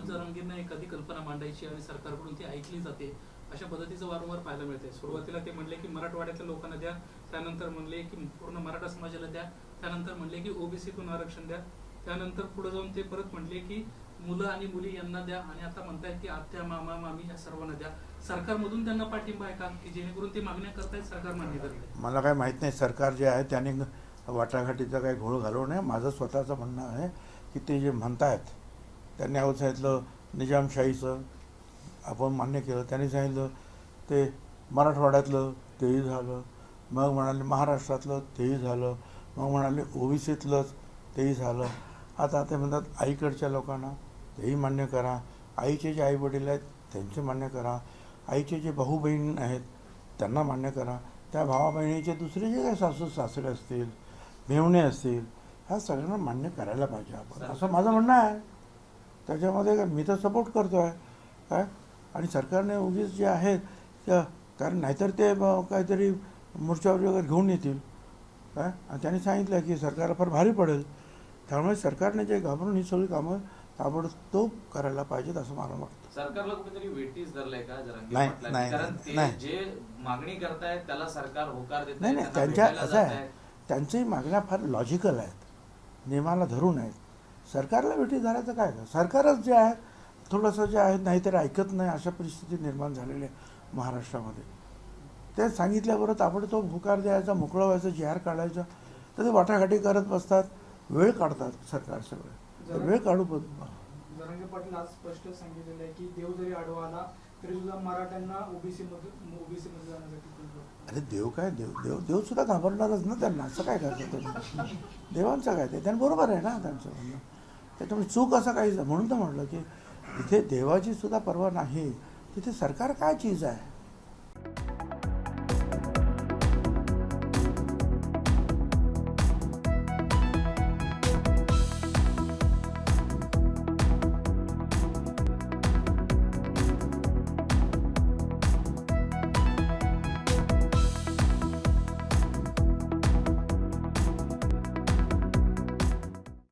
मनोज एखादी कल्पना मांडायची आणि सरकारकडून ती ऐकली जाते अशा पद्धतीचं वारंवार पाहायला मिळते सुरुवातीला ते म्हणले की मराठवाड्यातल्या लोकांना द्या त्यानंतर म्हणले की पूर्ण मराठा समाजाला द्या त्यानंतर म्हणले की ओबीसीतून आरक्षण द्या त्यानंतर पुढे जाऊन ते परत म्हणले की मुलं आणि मुली यांना द्या आणि आता म्हणतायत की आत्या मामा मामी या सर्वांना द्या. सरकारमधून त्यांना पाठिंबा आहे का? की जेणेकरून ते मागण्या करतायत सरकार मान्य करते मला काय माहीत नाही. सरकार जे आहे त्याने वाटाघाटीचा काही घोळ घालवू नये. माझं स्वतःचं म्हणणं आहे की ते जे म्हणतायत त्यांनी आवड सांगितलं निजामशाहीचं आपण मान्य केलं. त्यांनी सांगितलं ते मराठवाड्यातलं तेही झालं. मग म्हणाले महाराष्ट्रातलं तेही झालं. मग म्हणाले ओबीसीतलंच तेही झालं. आता ते म्हणतात आईकडच्या लोकांना तेही मान्य करा. आईचे जे आई वडील आहेत त्यांचे मान्य करा. आईचे जे भाऊ बहीण आहेत त्यांना मान्य करा. त्या भावा बहिणीचे दुसरे जे काही सासू सासरे असतील मेवणे असतील ह्या सगळ्यांना मान्य करायला पाहिजे आपण. असं माझं म्हणणं आहे. त्याच्यामध्ये मी तर सपोर्ट करतो आहे काय? आणि सरकारने उगीच जे आहेत त्या कारण नाहीतर ते काहीतरी मोर्चावर वगैरे घेऊन येतील काय? आणि त्यांनी सांगितलं की सरकारला फार भारी पडेल. त्यामुळे सरकारने जे घाबरून ही सगळी कामं ताबडतोब करायला पाहिजेत असं मला वाटतं. सरकारला कुठेतरी वेटीस धरलंय का? नाही? नाही, नाही. जे मागणी करतायत त्याला सरकार होकार देत नाही त्यांच्या असं आहे. त्यांच्याही मागण्या फार लॉजिकल आहेत. नियमाला धरून आहेत. सरकारला भेटी धरायचं काय? का सरकारच जे आहे थोडंसं जे आहे नाहीतरी ऐकत नाही अशा परिस्थिती निर्माण झालेली आहे महाराष्ट्रामध्ये. ते सांगितल्याबरोबर ताबडतोब होकार द्यायचा मोकळं व्हायचं जी आर काढायचं. तर ते वाटाघाटी करत बसतात वेळ काढतात सरकार सगळे. वेळ काढू पण जरांगे पाटील आज स्पष्ट सांगितलेलं आहे की देव जरी आडवा आला तरी सुद्धा मराठ्यांना ओबीसी मध्ये ओबीसी मध्ये जाण्यासाठी अरे देव काय देव? देव देव सुद्धा घाबरणारच ना त्यांना. असं काय करतात तुम्ही देवांचं काय ते? त्यांना बरोबर आहे ना त्यांचं म्हणणं. त्याच्यामुळे चूक असं काही म्हणून तर म्हटलं की इथे देवाची सुद्धा पर्वा नाही. तिथे सरकार काय चीज आहे?